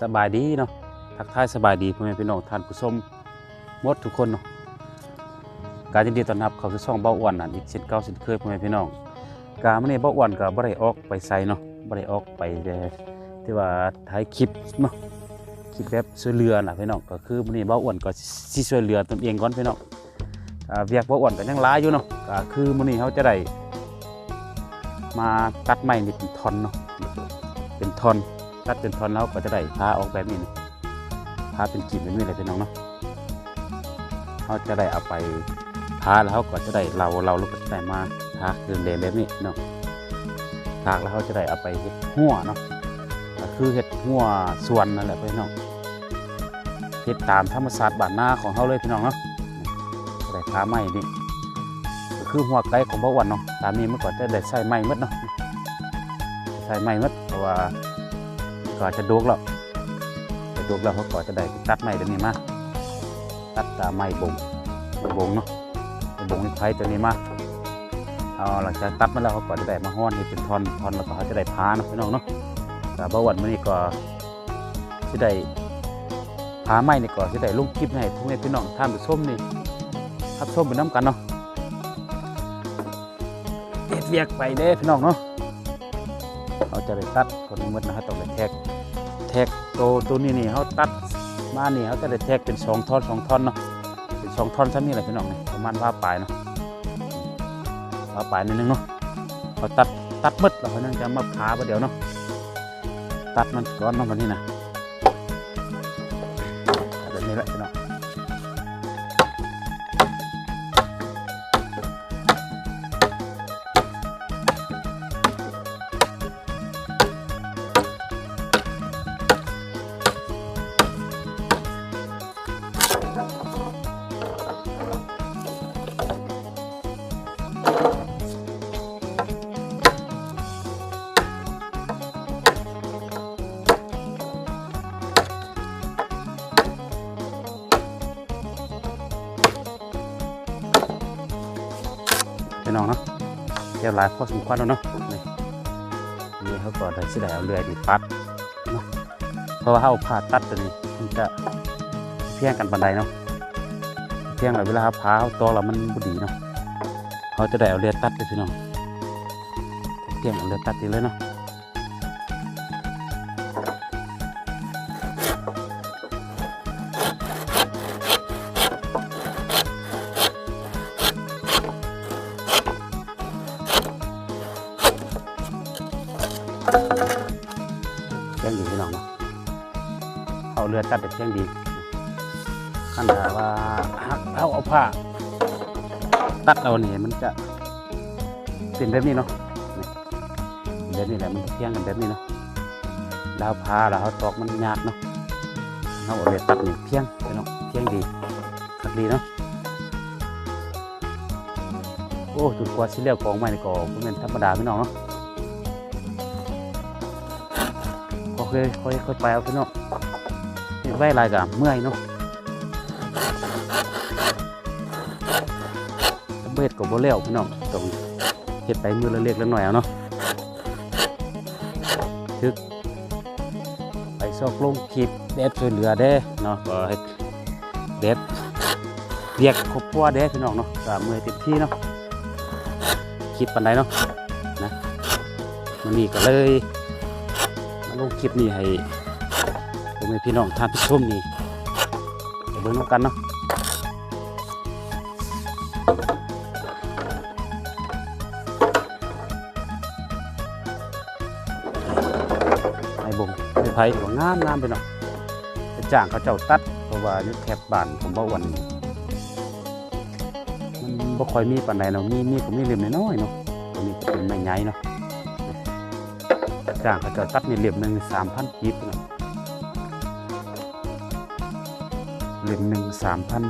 สบายดีเนาะทักทายสบายดีพ่อแม่พี่น้องท่านผู้ชมหมดทุกคนเนาะการยินดีต้อนรับเข้าสู่ช่องเบ้าอ้วนนั่นอีกเช่นเก่าเช่นเคยพ่อแม่พี่น้องการมื้อนี้เบ้าอ้วนก็บ่ได้ออกไปไสเนาะบ่ได้ออกไปที่ว่าถ่ายคลิปเนาะคลิปแบบช่วยเหลือน่ะพี่น้องก็คือมื้อนี้เบ้าอ้วนก็สิช่วยเหลือตนเองก่อนพี่น้องอ่าเวียกเบ้าอ้วนก็ยังหลายอยู่เนาะก็คือมื้อนี้เขาจะได้มาตัดไม้นี่เป็นท่อนเนาะเป็นท่อน ตัดเป็นท่อนแล้วก็จะได้พาออกแบบนี้นะพาเป็นกีบแบบนี้เลยพี่น้องเนาะเขาจะได้เอาไปพาแล้วเขาก็จะได้เราเราลูกก็จะได้มาพาคืนเลนแบบนี้เนาะพากแล้วเขาจะได้เอาไปเห็ดหัวเนาะก็คือเห็ดหัวส่วนนั่นแหละพี่น้องเห็ดตามธรรมศาสตร์บ้านนาของเขาเลยพี่น้องเนาะจะได้พาไม้นี่ก็คือหัวไก่ของบ่าววันเนาะตามนี้เมื่อก่อนจะได้ใส่ไม้หมดเนาะใส่ไม้หมดเพราะว่า ก็จะดุกแล้วจะดุกแล้วเขาก็จะได้ตัดไม้ตัวนี้มาตัดตาไม้บงไม้บงเนาะบงไม้ไผ่ตัวนี้มาเอาหลังจากตัดมาแล้วเขาก็จะได้มาห้อนให้เป็นทอนทอนแล้วก็เขาจะได้พาเนาะพี่น้องเนาะแต่บวันมื้อนี้ก็จะได้พาไม้นี่ก็จะได้ลงคลิปให้ทุกพี่น้องท่านผู้ชมนี่ทับชมไปน้ำกันเนาะเฮ็ดเวียกไปเด้พี่น้องเนาะ เขาจะได้ตัดคนหมดนะฮะต้องได้แท็กแท็กตัวตัวนี้นี่เขาตัดมานี่เขาจะได้แท็กเป็นสองท่อนสองท่อนเนาะเป็นสองท่อนซ้ำนี่แหละพี่น้องนี่ประมาณว่าปลายเนาะว่าปลายนิดนึงเนาะเขาตัดตัดหมดแล้วเขานั่งจะมาขาประเดี๋ยวเนาะตัดมันก่อนเนาะวันนี้นะ พี่น้องเนาะเดี๋ยวหลายพอสมควรแล้วเนาะนี่นี่เขาก็ได้สิได้เอาเลื่อยนี่ปัดเนาะเพราะว่าเขาผ่าตัดตัวนี้มันจะเพียงกันบันไดเนาะเพียงแล้วเวลาเขาพาเขาตอแล้วมันบุดีเนาะเขาจะได้เอาเลื่อยตัดไปพี่น้องเพียงเอาเลื่อยตัดดีเลยเนาะ ตัดแต่เพียงดีขั้นถ้าว่าหักเอาเอาผ้าตัดเอาเนี่ยมันจะเป็นแบบนี้เนาะแบบนี้แหละมันเพียงกันแบบนี้เนาะแล้วผ้าแล้วเขาตอกมันยากเนาะเอาเอาเรือตัดนี่เพียงพี่น้องเพียงดีคักดีเนาะโอ้จุดกว่าสิเลี้ยวกองไม้นี่ก็บ่แม่นธรรมดาพี่น้องเนาะโอเคค่อยคอยไปเอาพี่น้อง ไว้ลายกับเมื่อยเนาะเบ็ดกับโบเลี้ยวพี่น้องต้องเห็ดไปมือเล็กและหน่อยเอาเนาะทึกไปซอกลงคลิปเด็ดช่วยเหลือเด้เนาะก็เฮ็ดเด็ดเรียกครบครัวเด้พี่น้องเนาะก็มือเต็มที่เนาะคิดปันใดเนาะนะมันนี่ก็เลยมาลงคลิปนี้ให้ มให้พี่น้องท่านผู้ชมนี่เบิ่งกันเนาะไอ้บงไอ้ไผ่ถือว่างามงามไปเนาะจ้างเขาเจ้าตัดเพราะว่ายู่แถบบ้านผมบ่าวันมันบ่ค่อยมีปานใดเนาะมีมีก็มีเล่มน้อยเนาะตัวนี้เป็นไม้ใหญ่เนาะจ้างเขาเจะตัดในเหลี่ยมหนึ่งสามพันกีบเนาะ เหรียญหนึ่งสามพัน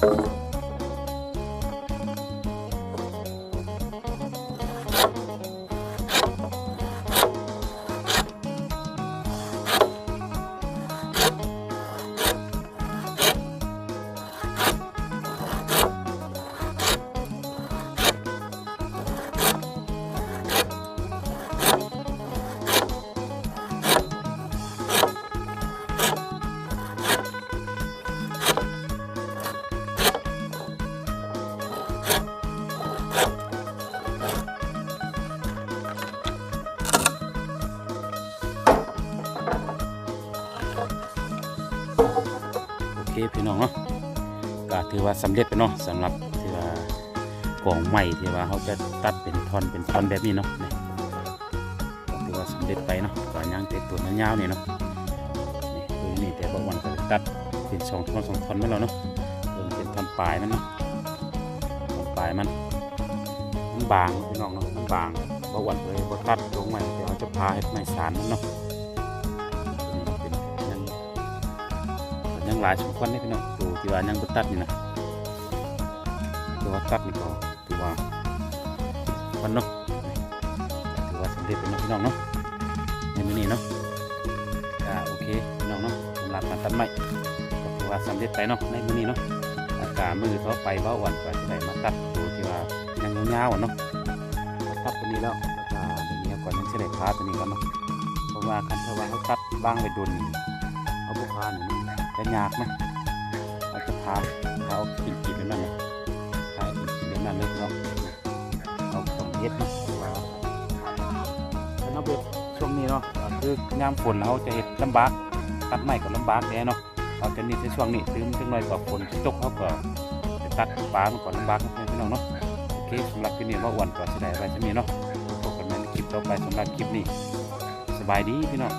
โก็ถือว่าสำเร็จไปเนาะสำหรับที่ว่ากล่องใหม่ที่ว่าเขาจะตัดเป็นท่อนเป็นท่อนแบบนี้เนาะนี่ก็ถือว่าสำเร็จไปเนาะก็ยังเต็ตัวยาวๆนี่เนาะนี่คือนี่แต่บางวันก็จะตัดเป็นสองท่อนสองท่อนมาแล้วเนาะเป็นท่อนปลายมันเนาะท่อนปลายมันมันบางพี่น้องเนาะมันบางบางวันเลยบ่ตัดลงใหม่เดี๋ยวเราจะพาให้ไม้สารมันเนาะ ยังหลายสมควรเลยพี่น้องตัวที่ว่ายังบตัดนี่นะตัวตัดนี่ก็ถือว่าวันนาะถือว่าสำเร็จเป็นเนาะพี่น้องเนาะในมือนี้เนาะอ่าโอเคพี่น้องเนาะสำหรับการตัดไม้ก็ถือว่าสำเร็จไปเนาะในมือนี้เนาะอากาศมือเขาไปว่าวันก็จะได้มาตัดตัวที่ว่ายังยาวๆอะเนาะตัดตัวนี้แล้วแล้วก็เดี๋ยวนี้ก่อนยังจะได้พาตัวนี้ก่อนเนาะเพราะว่าคันถ้าว่าเขาตัดบ้างไปดนนี่เอาบุพานี่มัน จะยากนะเราจะพาเขากินกินนั่นนะขายเดือนนั้นเลยเนาะเอาของเฮ็ดนะว่าถ้าเราเบ็ดช่วงนี้เนาะคือยามฝนเราจะเฮ็ดลำบากตัดไม้ก็ลำบากแน่เนาะเอาจะนี่ในช่วงนี้ตื่มจังหน่อยก็ฝนตกเขาก็ไปตัดปลามันก็ลำบากนะพี่น้องเนาะโอเคสำหรับคลิปนี้ว่าอ้วนก็สิได้ไว้จะมีเนาะพบกันใหม่ในคลิปต่อไปสำหรับคลิปนี้สบายดีพี่น้อง